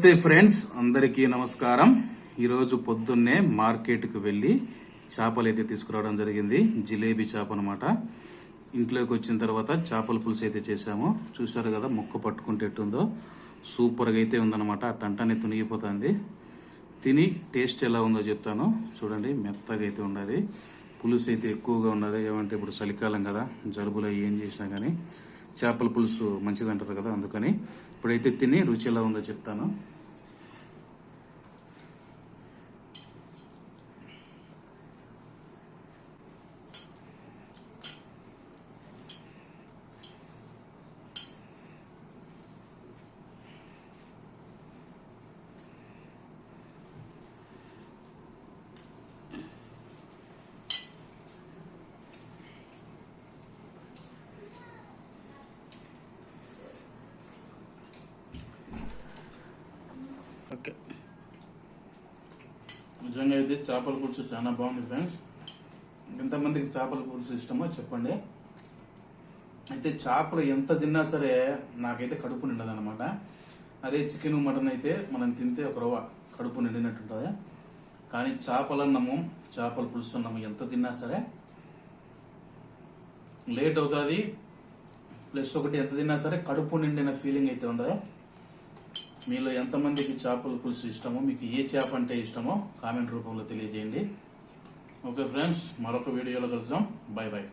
నమస్తే ఫ్రెండ్స్ అందరికీ నమస్కారం. ఈరోజు పొద్దున్నే మార్కెట్కి వెళ్ళి చేపలు అయితే తీసుకురావడం జరిగింది. జిలేబీ చేప అనమాట ఇంట్లోకి వచ్చిన తర్వాత చేపల పులుసు అయితే చేశాము. చూసారు కదా ముక్క పట్టుకుంటే ఎట్టుందో. సూపర్గా అయితే ఉందన్నమాట. అట్టంటనే తునిగిపోతుంది. తిని టేస్ట్ ఎలా ఉందో చెప్తాను. చూడండి మెత్తగా అయితే ఉన్నది పులుసు అయితే ఎక్కువగా ఉన్నది ఏమంటే ఇప్పుడు చలికాలం కదా జలుబులో ఏం చేసినా కానీ చేపల పులుసు మంచిది అంటారు కదా అందుకని. ఇప్పుడైతే తిని రుచి ఎలా ఉందో చెప్తాను. ఓకే. నిజంగా అయితే చేపల పులుసు చాలా బాగుంది ఫ్రెండ్స్. ఎంతమందికి చేపల పులుసు ఇష్టమో చెప్పండి. అయితే చేపలు ఎంత తిన్నా సరే నాకైతే కడుపు నిండదు అనమాట అదే చికెన్ మటన్ అయితే మనం తింటే ఒక రవ్వ కడుపు నిండినట్టు ఉంటుంది కానీ చేపలు అన్నము చేపల పులుసు అన్నము ఎంత తిన్నా సరే లేట్ అవుతుంది. ప్లస్ ఒకటి ఎంత తిన్నా సరే కడుపు నిండిన ఫీలింగ్ అయితే ఉండదు. మీలో ఎంతమందికి చేపల పులుసు ఇష్టమో మీకు ఏ చేప అంటే ఇష్టమో కామెంట్ రూపంలో తెలియజేయండి. ఓకే ఫ్రెండ్స్ మరొక వీడియోలో కలుద్దాం. Bye bye